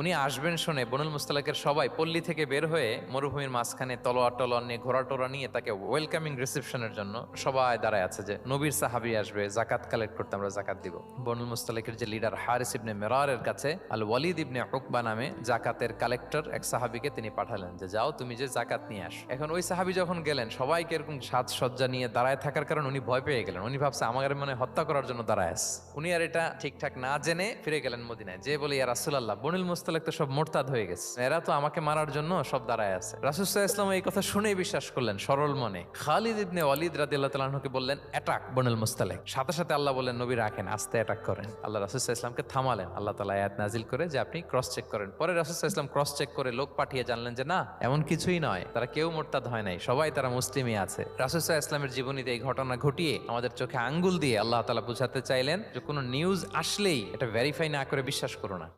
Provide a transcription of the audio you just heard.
উনি আসবেন শুনে বনুল মুস্তালাকের সবাই পল্লী থেকে বের হয়ে মরুভূমির মাঝখানে তলোয়ার টলোয়ার নিয়ে, ঘোড়া টোরা নিয়ে তাকে ওয়েলকামিং রিসেপশনের জন্য সবাই দাঁড়ায় আছে যে নবীর সাহাবি আসবে, জাকাত কালেক্ট করতে আমরা জাকাত দিব। বনুল মুস্তালাকের যে লিডার হারিস ইবনে মেরারের কাছে, আল ওয়ালিদ ইবনে উকবা নামে জাকাতের কালেক্টর এক সাহাবিকে তিনি পাঠালেন যে, যাও তুমি যে জাকাত নিয়ে আস। এখন ওই সাহাবি যখন গেলেন, সবাইকে এরকম সাজসজ্জা নিয়ে দাঁড়ায় থাকার কারণে উনি ভয় পেয়ে গেলেন। উনি ভাবছে, আমাদের মনে হত্যা করার জন্য দাঁড়ায় আছে। উনি আর এটা ঠিকঠাক না জেনে ফিরে গেলেন মদিনায়। যে বলে, ইয়া রাসুলাল্লাহ। বনিল মুস্তালাক তো সব মোরতাদ হয়ে গেছে। এরা তো আমাকে মারার জন্য সব দাঁড়ায় আছে। রাসুসাহ ইসলাম এই কথা শুনেই বিশ্বাস করলেন সরল মনে। খালিদ ইবনে ওয়ালিদ রাদিয়াল্লাহু তাআলাকে বললেন অ্যাটাক বনিল মুস্তালাক। সাথে সাথে আল্লাহ বললেন, নবী রাখেন, আস্তে অ্যাটাক করেন। আল্লাহ রাসুসাহ ইসলামকে থামালেন। আল্লাহ তাআলা আয়াত নাজিল করে যে আপনি ক্রস চেক করেন। পরে রাসুসাহ ইসলাম ক্রস চেক করে লোক পাঠিয়ে জানলেন যে, না, এমন কিছুই নয়। তারা কেউ মোরতাদ হয় নাই। সবাই তারা মুসলিমই আছে। রাসুসাহ ইসলামের জীবনীতে এই ঘটনা ঘটিয়ে আমাদের চোখে আঙ্গুল দিয়ে আল্লাহ তালা বুঝাতে চাইলেন যে, কোনো নিউজ আসলেই এটা ভেরিফাই না করে বিশ্বাস করো না।